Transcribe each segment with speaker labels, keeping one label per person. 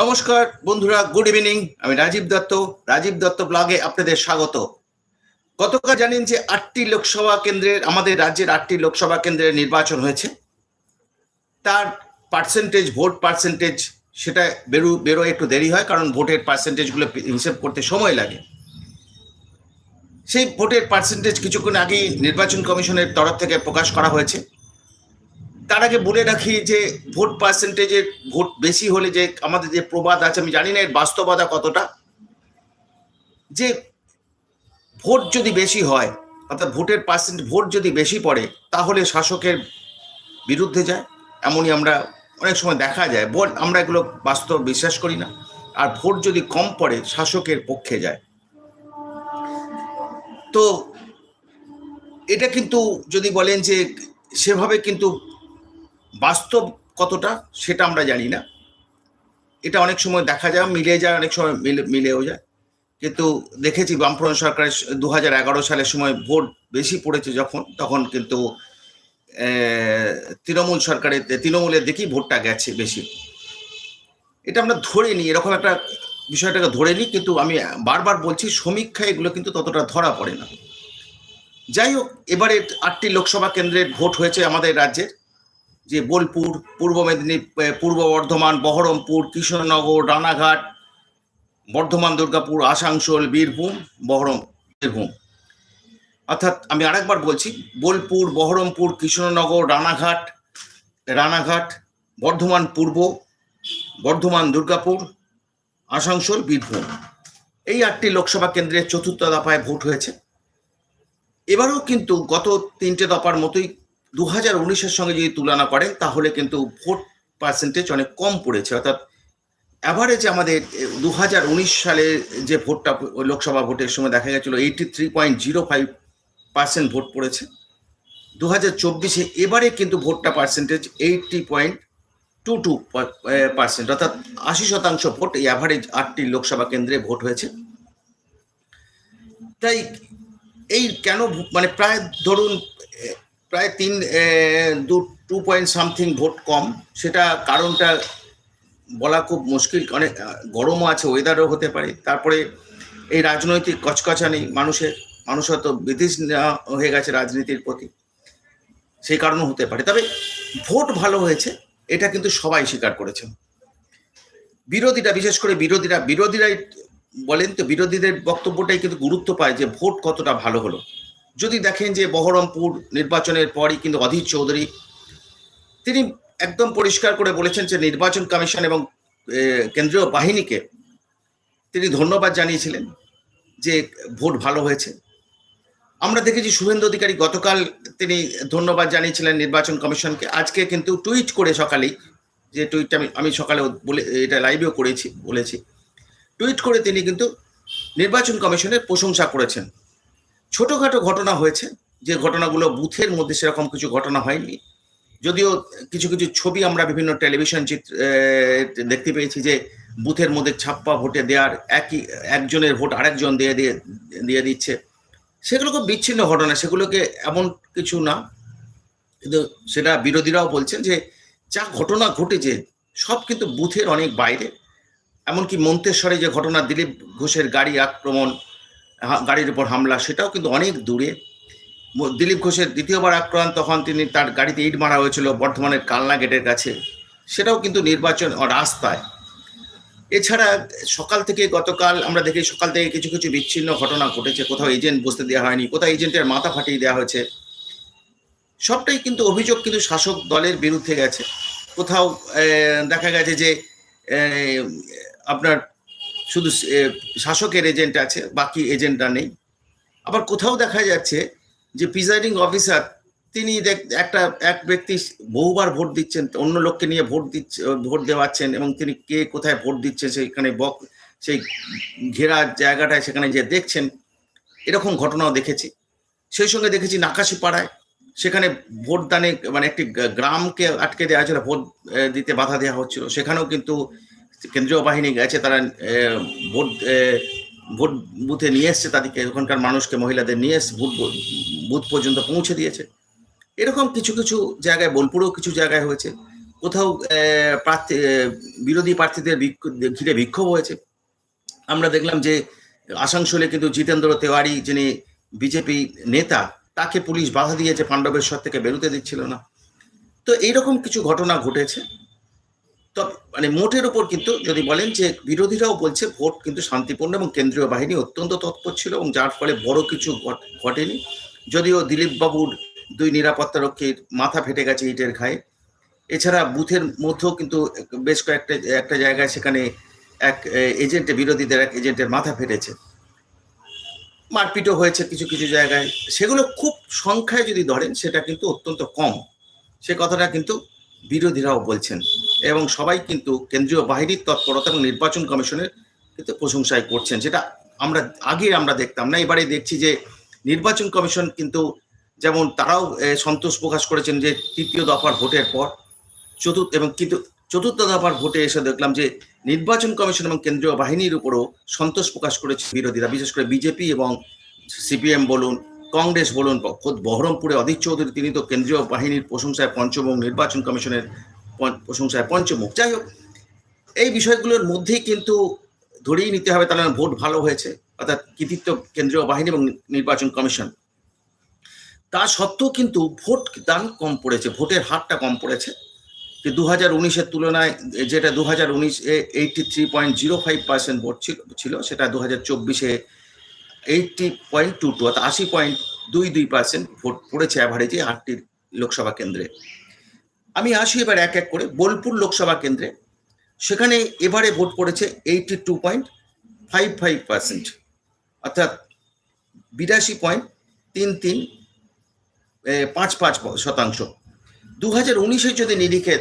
Speaker 1: নমস্কার, বন্ধুরা, good evening. আমি রাজীব দত্ত রাজীব দত্ত ব্লগে আপনাদের স্বাগত। গতকাল জানেন যে আটটি লোকসভা কেন্দ্রের, আমাদের রাজ্যের আটটি লোকসভা কেন্দ্রের নির্বাচন হয়েছে। তার পার্সেন্টেজ ভোট পার্সেন্টেজ সেটা বেরো, বেরোয় একটু দেরি হয়, কারণ ভোটের পার্সেন্টেজগুলো হিসেব করতে সময় লাগে। সেই ভোটের পার্সেন্টেজ কিছুক্ষণ আগেই নির্বাচন কমিশনের তরফ থেকে প্রকাশ করা হয়েছে। তার আগে বলে রাখি যে ভোট পার্সেন্টেজের ভোট বেশি হলে যে আমাদের যে প্রবাদ আছে, আমি জানি না এর বাস্তবতা কতটা। যে ভোট যদি বেশি হয়, অর্থাৎ ভোটের পার্সেন্ট ভোট যদি বেশি পড়ে, তাহলে শাসকের বিরুদ্ধে যায়। এমনই আমরা অনেক সময় দেখা যায় ভোট আমরা এগুলো বাস্তব বিশ্বাস করি না। আর ভোট যদি কম পড়ে, শাসকের পক্ষে যায়। তো এটা কিন্তু যদি বলেন যে সেভাবে কিন্তু বাস্তব কতটা সেটা আমরা জানি না। এটা অনেক সময় দেখা যায় মিলে যায়, অনেক সময় মিলে, মিলেও যায়। কিন্তু দেখেছি বামফ্রন্ট সরকারের দু হাজার এগারো সালের সময় ভোট বেশি পড়েছে যখন, তখন কিন্তু তৃণমূল সরকারের, তৃণমূলের দিকেই ভোটটা গেছে বেশি। এটা আমরা ধরে নিই এরকম একটা বিষয়টাকে ধরে নিই কিন্তু আমি বারবার বলছি, সমীক্ষায় এগুলো কিন্তু ততটা ধরা পড়ে না। যাই হোক, এবারে আটটি লোকসভা কেন্দ্রের ভোট হয়েছে আমাদের রাজ্যের যে বোলপুর, পূর্ব মেদিনীপুর পূর্ব বর্ধমান, বহরমপুর, কৃষ্ণনগর, রানাঘাট, বর্ধমান, দুর্গাপুর, আসানসোল, বীরভূম, বহরম, বীরভূম। অর্থাৎ আমি আরেকবার বলছি, বোলপুর, বহরমপুর, কৃষ্ণনগর, রানাঘাট রানাঘাট, বর্ধমান পূর্ব, বর্ধমান, দুর্গাপুর, আসানসোল, বীরভূম। এই আটটি লোকসভা কেন্দ্রের চতুর্থ দফায় ভোট হয়েছে। এবারও কিন্তু গত তিনটে দফার মতোই দু হাজার উনিশের সঙ্গে যদি তুলনা করেন তাহলে কিন্তু ভোট পার্সেন্টেজ অনেক কম পড়েছে। অর্থাৎ অ্যাভারেজ আমাদের দু হাজার উনিশ সালে যে ভোটটা, লোকসভা ভোটের সময় দেখা গেছিল eighty three point zero five percent vote পড়েছে। দু হাজার চব্বিশে এবারে কিন্তু ভোটটা percentage eighty point two two percent অর্থাৎ আশি শতাংশ ভোট এই অ্যাভারেজ আটটি লোকসভা কেন্দ্রে ভোট হয়েছে। তাই এই কেন মানে প্রায় ধরুন প্রায় তিন দু টু পয়েন্ট সামথিং ভোট কম। সেটা কারণটা বলা খুব মুশকিল অনেক গরমও আছে ওয়েদারও হতে পারে। তারপরে এই রাজনৈতিক কচকচানি মানুষের মানুষ হয়তো বিতৃষ্ণা হয়ে গেছে রাজনীতির প্রতি। সেই কারণও হতে পারে। তবে ভোট ভালো হয়েছে, এটা কিন্তু সবাই স্বীকার করেছে। বিরোধীরা, বিশেষ করে বিরোধীরা, বিরোধীরাই বলেন তো, বিরোধীদের বক্তব্যটাই কিন্তু গুরুত্ব পায় যে ভোট কতটা ভালো হলো। যদি দেখেন যে বহরমপুর নির্বাচনের পরই কিন্তু অধীর চৌধুরী, তিনি একদম পরিষ্কার করে বলেছেন যে নির্বাচন কমিশন এবং কেন্দ্রীয় বাহিনীকে তিনি ধন্যবাদ জানিয়েছিলেন যে ভোট ভালো হয়েছে। আমরা দেখেছি শুভেন্দু অধিকারী গতকাল তিনি ধন্যবাদ জানিয়েছিলেন নির্বাচন কমিশনকে। আজকে কিন্তু টুইট করে সকালেই, যে টুইটটা আমি আমি সকালে বলে, এটা লাইভেও করেছি, বলেছি। টুইট করে তিনি কিন্তু নির্বাচন কমিশনের প্রশংসা করেছেন। ছোটখাটো ঘটনা হয়েছে, যে ঘটনাগুলো বুথের মধ্যে সেরকম কিছু ঘটনা হয়নি। যদিও কিছু কিছু ছবি আমরা বিভিন্ন টেলিভিশন চিত্র দেখতে পেয়েছি যে বুথের মধ্যে ছাপ্পা ভোটে দেওয়ার একই, একজনের ভোট আরেকজন দিয়ে দিয়ে দিয়ে দিচ্ছে। সেগুলো খুব বিচ্ছিন্ন ঘটনা, সেগুলোকে এমন কিছু না। কিন্তু সেটা বিরোধীরাও বলছেন যে যা ঘটনা ঘটেছে, সব কিন্তু বুথের অনেক বাইরে। এমনকি মন্তেশ্বরে যে ঘটনা, দিলীপ ঘোষের গাড়ি আক্রমণ গাড়ির উপর হামলা, সেটাও কিন্তু অনেক দূরে। দিলীপ ঘোষের দ্বিতীয়বার আক্রমণ তখন তিনি, তার গাড়িতে ইট মারা হয়েছিল বর্ধমানের কালনা গেটের কাছে। সেটাও কিন্তু নির্বাচন রাস্তায়। এছাড়া সকাল থেকে গতকাল, আমরা দেখি সকাল থেকে কিছু কিছু বিচ্ছিন্ন ঘটনা ঘটেছে। কোথাও এজেন্ট বসতে দেওয়া হয়নি, কোথাও এজেন্টের মাথা ফাটিয়ে দেওয়া হয়েছে। সবটাই কিন্তু অভিযোগ কিন্তু শাসক দলের বিরুদ্ধে গেছে। কোথাও দেখা গেছে যে আপনার শুধু শাসকের এজেন্ট আছে, বাকি এজেন্টরা নেই। আবার কোথাও দেখা যাচ্ছে যে প্রিজাইডিং অফিসার তিনি দেখ- একটা, এক ব্যক্তি বহুবার ভোট দিচ্ছেন, অন্য লোককে নিয়ে ভোট দিচ্ছে, ভোট দেওয়াচ্ছেন, এবং তিনি কে কোথায় ভোট দিচ্ছে, সেখানে বক, সেই ঘেরা জায়গাটায় সেখানে যে দেখছেন, এরকম ঘটনাও দেখেছি। সেই সঙ্গে দেখেছি নাকাশি পাড়ায় সেখানে ভোটদানে মানে একটি গ্রামকে আটকে দেওয়া হয়েছিল, ভোট দিতে বাধা দেওয়া হচ্ছিল। সেখানেও কিন্তু কেন্দ্রীয় বাহিনী গেছে, তারা ভোট ভোট বুথে নিয়ে এসছে, তাদেরকে ওখানকার মানুষকে, মহিলাদের নিয়ে এসে ভোট বুথ পর্যন্ত পৌঁছে দিয়েছে। এরকম কিছু কিছু জায়গায়, বোলপুরেও কিছু জায়গায় হয়েছে। কোথাও প্রার্থী বিরোধী প্রার্থীদের ঘিরে বিক্ষোভ হয়েছে। আমরা দেখলাম যে আসানসোলে কিন্তু জিতেন্দ্র তেওয়ারি, যিনি বিজেপি নেতা, তাকে পুলিশ বাধা দিয়েছে পাণ্ডবেশ্বর থেকে বেরোতে দিচ্ছিল না। তো এইরকম কিছু ঘটনা ঘটেছে। তবে মানে মোটের উপর কিন্তু যদি বলেন যে বিরোধীরাও বলছে ভোট কিন্তু শান্তিপূর্ণ এবং কেন্দ্রীয় বাহিনী অত্যন্ত তৎপর ছিল এবং যার ফলে বড় কিছু ঘট- ঘটেনি। যদিও দিলীপ বাবুর দুই নিরাপত্তা রক্ষীর মাথা ফেটে গেছে ইটের ঘায়ে। এছাড়া বুথের মধ্যেও কিন্তু বেশ কয়েকটা, একটা জায়গায় সেখানে এক এজেন্টে বিরোধীদের এক এজেন্টের মাথা ফেটেছে। মারপিটও হয়েছে কিছু কিছু জায়গায়। সেগুলো খুব সংখ্যায় যদি ধরেন সেটা কিন্তু অত্যন্ত কম। সে কথাটা কিন্তু বিরোধীরাও বলছেন। এবং সবাই কিন্তু কেন্দ্রীয় বাহিনীর তৎপরতা এবং নির্বাচন কমিশনের কিন্তু প্রশংসাই করছেন, যেটা আমরা আগে আমরা দেখতাম না। এবারে দেখছি যে নির্বাচন কমিশন কিন্তু যেমন তারাও সন্তোষ প্রকাশ করেছেন যে তৃতীয় দফার ভোটের পর চতুর্থ এবং কিন্তু চতুর্থ দফার ভোটে এসে দেখলাম যে নির্বাচন কমিশন এবং কেন্দ্রীয় বাহিনীর উপরও সন্তোষ প্রকাশ করেছে বিরোধীরা। বিশেষ করে বিজেপি এবং সিপিএম বলুন, কংগ্রেস বলুন, খোদ বহরমপুরে অধীর চৌধুরী, তিনি তো কেন্দ্রীয় বাহিনীর প্রশংসায় পঞ্চম নির্বাচন কমিশনের প্রশংসায় পঞ্চমুখ। যাই হোক এই বিষয়গুলোর মধ্যেই কিন্তু ধরেই নিতে হবে তাহলে ভোট ভালো হয়েছে, অর্থাৎ কৃতিত্ব কেন্দ্রীয় বাহিনী এবং নির্বাচন কমিশন। তা সত্ত্বেও কিন্তু ভোট দান কম পড়েছে, ভোটের হারটা কম পড়েছে। যে দু হাজার উনিশের তুলনায়, যেটা দু হাজার উনিশে eighty three point zero five percent vote ছিল ছিল, সেটা দু হাজার চব্বিশে এইটটি পয়েন্ট টু টু অর্থাৎ আশি পয়েন্ট দুই দুই পার্সেন্ট ভোট পড়েছে অ্যাভারেজে আটটি লোকসভা কেন্দ্রে। আমি আসি এবার এক এক করে বোলপুর লোকসভা কেন্দ্রে। সেখানে এবারে ভোট পড়েছে eighty two point five five percent অর্থাৎ বিরাশি পয়েন্ট তিন তিন পাঁচ পাঁচ শতাংশ। দু হাজার উনিশের যদি নিরিখে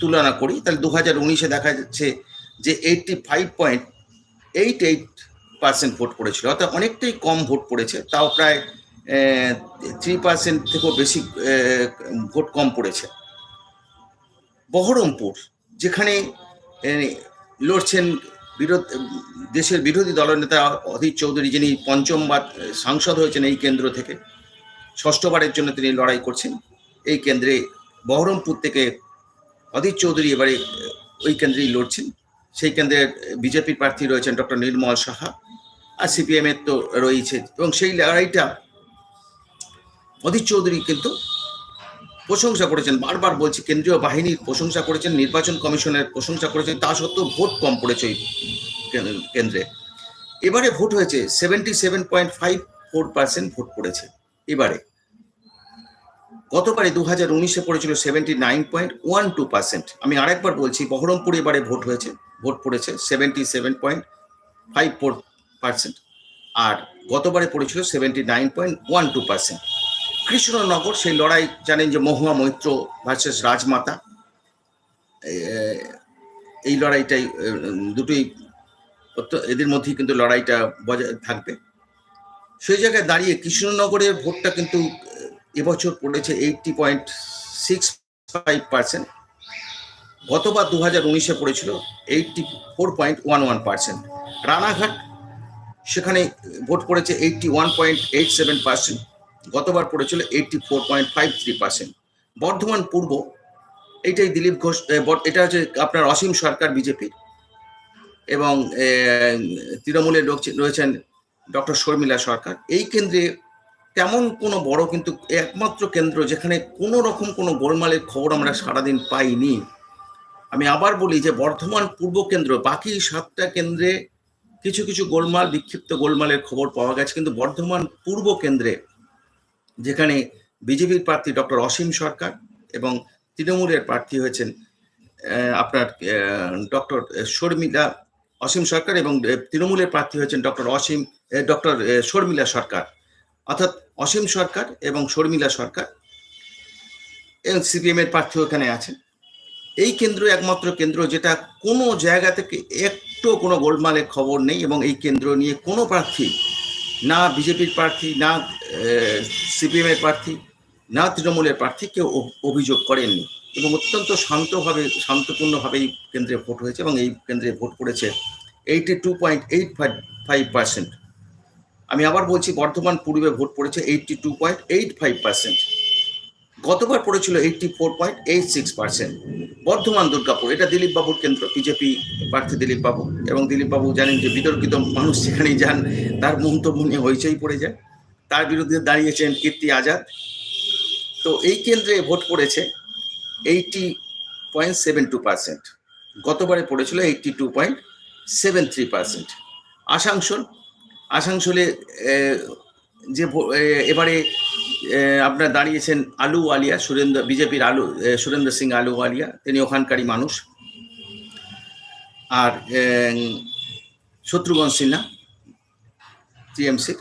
Speaker 1: তুলনা করি, তাহলে দু হাজার উনিশে দেখা যাচ্ছে যে eighty five point eight eight percent vote পড়েছিল। অর্থাৎ অনেকটাই কম ভোট পড়েছে, তাও প্রায় থ্রি পার্সেন্ট থেকেও বেশি ভোট কম পড়েছে। বহরমপুর, যেখানে লড়ছেন বিরোধ, দেশের বিরোধী দলনেতা অধীর চৌধুরী, যিনি পঞ্চমবার সাংসদ হয়েছেন এই কেন্দ্র থেকে। ষষ্ঠবারের জন্য তিনি লড়াই করছেন। এই কেন্দ্রে বহরমপুর থেকে অধীর চৌধুরী এবারে ওই কেন্দ্রেই লড়ছেন। সেই কেন্দ্রে বিজেপির প্রার্থী রয়েছেন ডক্টর নির্মল সাহা, আর সিপিএমের তো রয়েছে এবং সেই লড়াইটা অধীর চৌধুরী কিন্তু প্রশংসা করেছেন। বারবার বলছি, কেন্দ্রীয় বাহিনীর প্রশংসা করেছেন, নির্বাচন কমিশনের প্রশংসা করেছেন, তা সত্ত্বেও ভোট কম পড়েছে কেন্দ্রে। এবারে ভোট হয়েছে seventy seven point five four percent vote পড়েছে। এবারে গতবারে দু হাজার উনিশে পড়েছিল seventy nine point one two percent আমি আরেকবার বলছি, বহরমপুর এবারে ভোট হয়েছে, ভোট পড়েছে seventy seven point five four percent আর গতবারে পড়েছিল seventy nine point one two percent Krishnanagar, সেই লড়াই জানেন যে মহুয়া মৈত্র ভার্সেস রাজমাতা। এই লড়াইটাই দুটোই এদের মধ্যেই কিন্তু লড়াইটা বজায় থাকবে। সেই জায়গায় দাঁড়িয়ে কৃষ্ণনগরের ভোটটা কিন্তু এবছর পড়েছে eighty point six five percent গতবার দু হাজার উনিশে পড়েছিল eighty four point one one percent Ranaghat, সেখানে ভোট পড়েছে eighty one point eight seven percent গতবার পড়েছিল eighty four point five three percent Bardhaman পূর্ব, এইটাই দিলীপ ঘোষ এটা হচ্ছে আপনার অসীম সরকার বিজেপির এবং তৃণমূলের রয়েছে- রয়েছেন ডক্টর শর্মিলা সরকার। এই কেন্দ্রে তেমন কোনো বড় কিন্তু একমাত্র কেন্দ্র যেখানে কোনো রকম কোনো গোলমালের খবর আমরা সারাদিন পাইনি। আমি আবার বলি যে বর্ধমান পূর্ব কেন্দ্র, বাকি সাতটা কেন্দ্রে কিছু কিছু গোলমাল, বিক্ষিপ্ত গোলমালের খবর পাওয়া গেছে। কিন্তু বর্ধমান পূর্ব কেন্দ্রে যেখানে বিজেপির প্রার্থী ডক্টর অসীম সরকার এবং তৃণমূলের প্রার্থী হয়েছেন আপনার ডক্টর শর্মিলা, অসীম সরকার এবং তৃণমূলের প্রার্থী হয়েছেন ডক্টর অসীম ডক্টর শর্মিলা সরকার। অর্থাৎ অসীম সরকার এবং শর্মিলা সরকার এবং সিপিএম এর প্রার্থী ওখানে আছেন। এই কেন্দ্র একমাত্র কেন্দ্র যেটা কোনো জায়গা থেকে একটু কোনো গোলমালের খবর নেই এবং এই কেন্দ্র নিয়ে কোনো প্রার্থী না বিজেপির প্রার্থী, না সিপিএমের প্রার্থী, না তৃণমূলের প্রার্থী কেউ অভিযোগ করেননি এবং অত্যন্ত শান্তভাবে, শান্তপূর্ণভাবেই কেন্দ্রে ভোট হয়েছে এবং এই কেন্দ্রে ভোট পড়েছে eighty two point eight five five percent আমি আবার বলছি, বর্ধমান পূর্বে ভোট পড়েছে eighty two point eight five percent গতবার পড়েছিল eighty four point eight six percent Bardhaman Durgapur, এটা দিলীপ বাবুর কেন্দ্র, বিজেপি প্রার্থী দিলীপ বাবু। এবং দিলীপ বাবু জানেন যে বিতর্কিত মানুষ যেখানেই যান, তার মন্তব্য নিয়ে হইচই পড়ে যায়। তার বিরুদ্ধে দাঁড়িয়েছেন কীর্তি আজাদ। তো এই কেন্দ্রে ভোট পড়েছে eighty point seven two percent গতবারে পড়েছিল eighty two point seven three percent Asansol, আসানসোলে যে এবারে আপনার দাঁড়িয়েছেন আলু আলিয়া সুরেন্দ্র, বিজেপির আলু সুরেন্দ্র সিং আলু আলিয়া তিনি ওখানকারই মানুষ। আর শত্রুঘ্ন সিনহা টিএমসির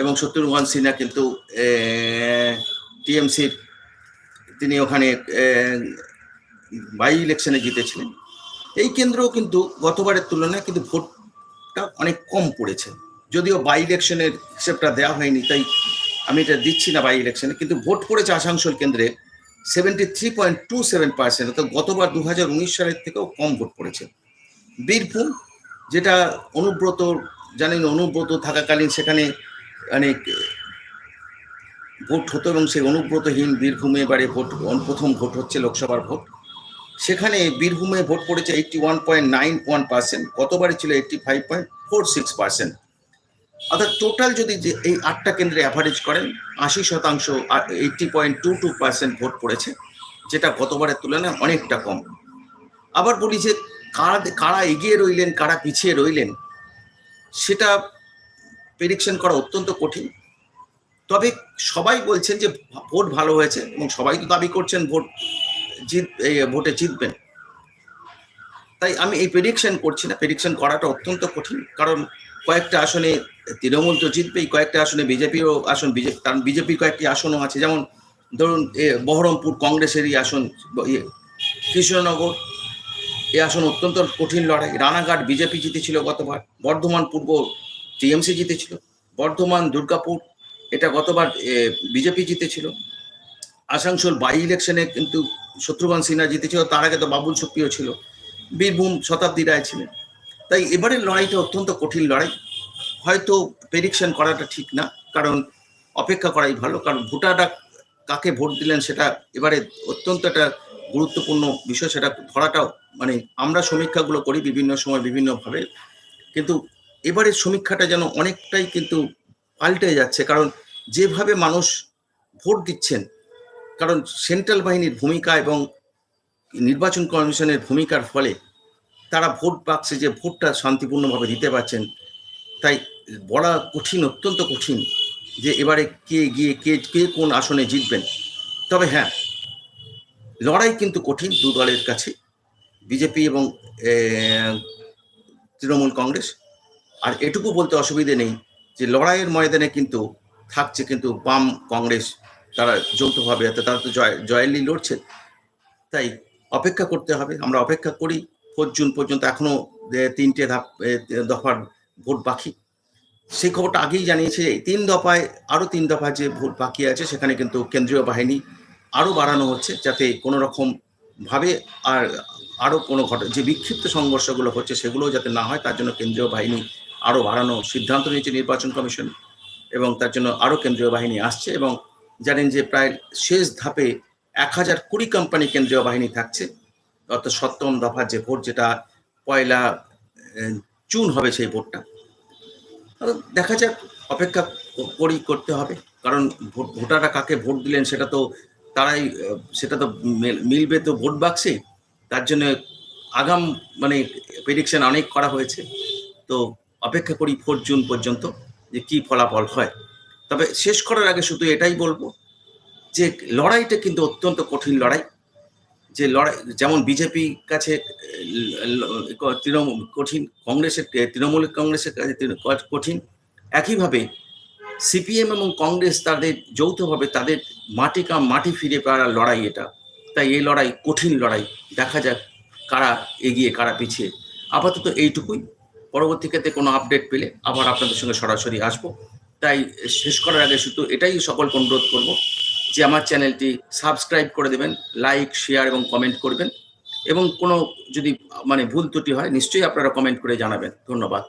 Speaker 1: এবং শত্রুঘ্ন সিনহা কিন্তু টিএমসির, তিনি ওখানে বাই ইলেকশনে জিতেছিলেন। এই কেন্দ্রও কিন্তু গতবারের তুলনায় কিন্তু ভোটটা অনেক কম পড়েছে। যদিও বাই ইলেকশনের হিসেবটা দেওয়া হয়নি, তাই আমি এটা দিচ্ছি না বাই ইলেকশনে কিন্তু ভোট পড়েছে আসানসোল কেন্দ্রে seventy three point two seven percent অর্থাৎ গতবার দু হাজার উনিশ সালের থেকেও কম ভোট পড়েছে। বীরভূম যেটা অনুব্রত, জানেন অনুব্রত থাকাকালীন সেখানে অনেক ভোট হতো এবং সেই অনুব্রতহীন বীরভূমে এবারে ভোট, প্রথম ভোট হচ্ছে লোকসভার ভোট। সেখানে বীরভূমে ভোট পড়েছে eighty one point nine one percent গতবারে ছিল eighty five point four six percent অর্থাৎ টোটাল যদি এই আটটা কেন্দ্রে অ্যাভারেজ করেন, আশি শতাংশ eighty point two two percent vote পড়েছে, যেটা গতবারের তুলনায় অনেকটা কম। আবার বলি যে কারা কারা এগিয়ে রইলেন, কারা পিছিয়ে রইলেন, সেটা প্রেডিকশন করা অত্যন্ত কঠিন। তবে সবাই বলছেন যে ভোট ভালো হয়েছে এবং সবাই তো দাবি করছেন ভোট জিত ভোটে জিতবেন। তাই আমি এই প্রেডিকশন করছি না। প্রেডিকশন করাটা অত্যন্ত কঠিন, কারণ কয়েকটা আসনে তৃণমূল তো জিতবেই কয়েকটা আসনে বিজেপিরও আসন বিজেপি কারণ বিজেপির কয়েকটি আসনও আছে। যেমন ধরুন এ, বহরমপুর কংগ্রেসেরই আসন ইয়ে, কৃষ্ণনগর এই আসন অত্যন্ত কঠিন লড়াই। রানাঘাট বিজেপি জিতেছিল গতবার বর্ধমান পূর্ব টিএমসি জিতেছিল বর্ধমান দুর্গাপুর এটা গতবার বিজেপি জিতেছিল। আসানসোল বাই ইলেকশনে কিন্তু শত্রুঘ্ন সিনহা জিতেছিল তার আগে তো বাবুল সুপ্রিয় ছিল। বীরভূম শতাব্দী রায় ছিলেন। তাই এবারের লড়াইটা অত্যন্ত কঠিন লড়াই। হয়তো প্রেডিকশন করাটা ঠিক না, কারণ অপেক্ষা করাই ভালো, কারণ ভোটাররা কাকে ভোট দিলেন সেটা এবারে অত্যন্ত একটা গুরুত্বপূর্ণ বিষয়, সেটা ধরাটাও মানে আমরা সমীক্ষাগুলো করি বিভিন্ন সময় বিভিন্নভাবে, কিন্তু এবারের সমীক্ষাটা যেন অনেকটাই কিন্তু পাল্টে যাচ্ছে, কারণ যেভাবে মানুষ ভোট দিচ্ছেন, কারণ সেন্ট্রাল বাহিনীর ভূমিকা এবং নির্বাচন কমিশনের ভূমিকার ফলে তারা ভোট বাক্সে যে ভোটটা শান্তিপূর্ণভাবে দিতে পারছেন, তাই বলা কঠিন, অত্যন্ত কঠিন যে এবারে কে গিয়ে কে কে কোন আসনে জিতবেন। তবে হ্যাঁ লড়াই কিন্তু কঠিন দু দলের কাছে, বিজেপি এবং তৃণমূল কংগ্রেস। আর এটুকু বলতে অসুবিধে নেই যে লড়াইয়ের ময়দানে কিন্তু থাকছে কিন্তু বাম কংগ্রেস, তারা যৌথভাবে তারা তো জয় জয়ালি লড়ছে তাই অপেক্ষা করতে হবে, আমরা অপেক্ষা করি ফোর জুন পর্যন্ত এখনও তিনটে ধাপ দফার ভোট বাকি। সেই খবরটা আগেই জানিয়েছে তিন দফায় আরও তিন দফা যে ভোট বাকি আছে, সেখানে কিন্তু কেন্দ্রীয় বাহিনী আরও বাড়ানো হচ্ছে, যাতে কোনো রকম ভাবে আর আরও কোনো ঘট, যে বিক্ষিপ্ত সংঘর্ষগুলো হচ্ছে, সেগুলোও যাতে না হয়, তার জন্য কেন্দ্রীয় বাহিনী আরও বাড়ানো সিদ্ধান্ত নিয়েছে নির্বাচন কমিশন এবং তার জন্য আরও কেন্দ্রীয় বাহিনী আসছে এবং জানেন যে প্রায় শেষ ধাপে এক হাজার কুড়ি কোম্পানি কেন্দ্রীয় বাহিনী থাকছে। অর্থাৎ সপ্তম দফার যে ভোট, যেটা পয়লা জুন হবে সেই ভোটটা। দেখা যাক, অপেক্ষা করি করতে হবে। কারণ ভোট- ভোটাররা কাকে ভোট দিলেন সেটা তো তারাই সেটা তো মিলবে তো ভোট বাক্সে। তার জন্য আগাম মানে প্রেডিকশন অনেক করা হয়েছে। তো অপেক্ষা করি ফোর জুন পর্যন্ত, যে কি ফলাফল হয়। তবে শেষ করার আগে শুধু এটাই বলব যে লড়াইটা কিন্তু অত্যন্ত কঠিন লড়াই। যে লড়াই, যেমন বিজেপি কাছে, তৃণমূল কঠিন, কংগ্রেসের, তৃণমূল কংগ্রেসের কাছে কঠিন, একইভাবে সিপিএম এবং কংগ্রেস তাদের যৌথভাবে তাদের মাটি কাম, মাটি ফিরে পাওয়ার লড়াই এটা। তাই এই লড়াই কঠিন লড়াই। দেখা যাক কারা এগিয়ে, কারা পিছিয়ে। আপাতত এইটুকুই। পরবর্তী ক্ষেত্রে কোনো আপডেট পেলে আবার আপনাদের সঙ্গে সরাসরি আসব। তাই শেষ করার আগে শুধু এটাই সকলকে অনুরোধ করব। যে আমার চ্যানেলটি সাবস্ক্রাইব করে দেবেন, লাইক, শেয়ার এবং কমেন্ট করবেন। এবং কোনো যদি মানে ভুল ত্রুটি হয়, নিশ্চয়ই আপনারা কমেন্ট করে জানাবেন। ধন্যবাদ।